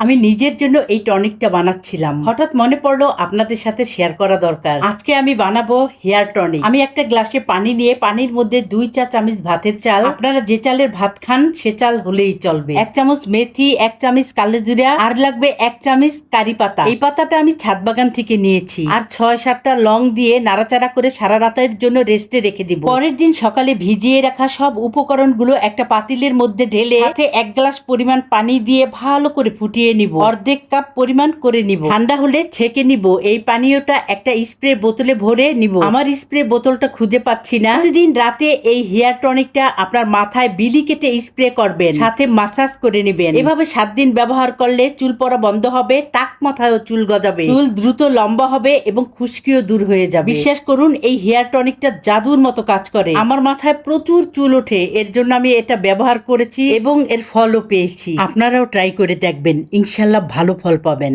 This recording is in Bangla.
আমি নিজের জন্য এই টনিকটা বানাচ্ছিলাম। হঠাৎ মনে পড়ল আপনাদের সাথে শেয়ার করা দরকার। আজকে আমি বানাবো হেয়ার টনিক আমি একটা গ্লাসে পানি নিয়ে পানির মধ্যে দুই চা চামচ ভাতের চাল। আপনারা যে চালের ভাত খান, সে চাল হলেই চলবে। এক চামচ মেথি, এক চামচ কালো জিরা, আর লাগবে এক চামচ কারি পাতা। এই পাতাটা আমি ছাদ বাগান থেকে নিয়েছি। আর ছয় সাতটা লং দিয়ে নাড়াচাড়া করে সারা রাতের জন্য রেস্টে রেখে দিব। পরের দিন সকালে ভিজিয়ে রাখা সব উপকরণগুলো একটা পাতিলের মধ্যে ঢেলে এক গ্লাস পরিমাণ পানি দিয়ে ভালো করে ফুটিয়ে নিব। অর্ধেক কাপ পরিমাণ করে নিব। ঠান্ডা হলে ছেঁকে নিব। এই পানীয়টা একটা স্প্রে বোতলে ভরে নিব। আমার স্প্রে বোতলটা খুঁজে পাচ্ছি না। প্রতিদিন রাতে এই হেয়ার টনিকটা আপনার মাথায় বিলি কেটে স্প্রে করবেন। সাথে মাসাজ করে নেবেন। এভাবে সাত দিন ব্যবহার করলে চুল পড়া বন্ধ হবে, টাক মাথায়ও চুল গজাবে। চুল দ্রুত লম্বা হবে এবং খুশকিও দূর হয়ে যাবে। বিশ্বাস করুন, এই হেয়ার টনিকটা জাদুর মতো কাজ করে। আমার মাথায় প্রচুর চুল ওঠে। এর জন্য আমি এটা ব্যবহার করেছি এবং এর ফলও পেয়েছি। আপনারাও ট্রাই করে দেখবেন। ইনশাল্লাহ ভালো ফল পাবেন।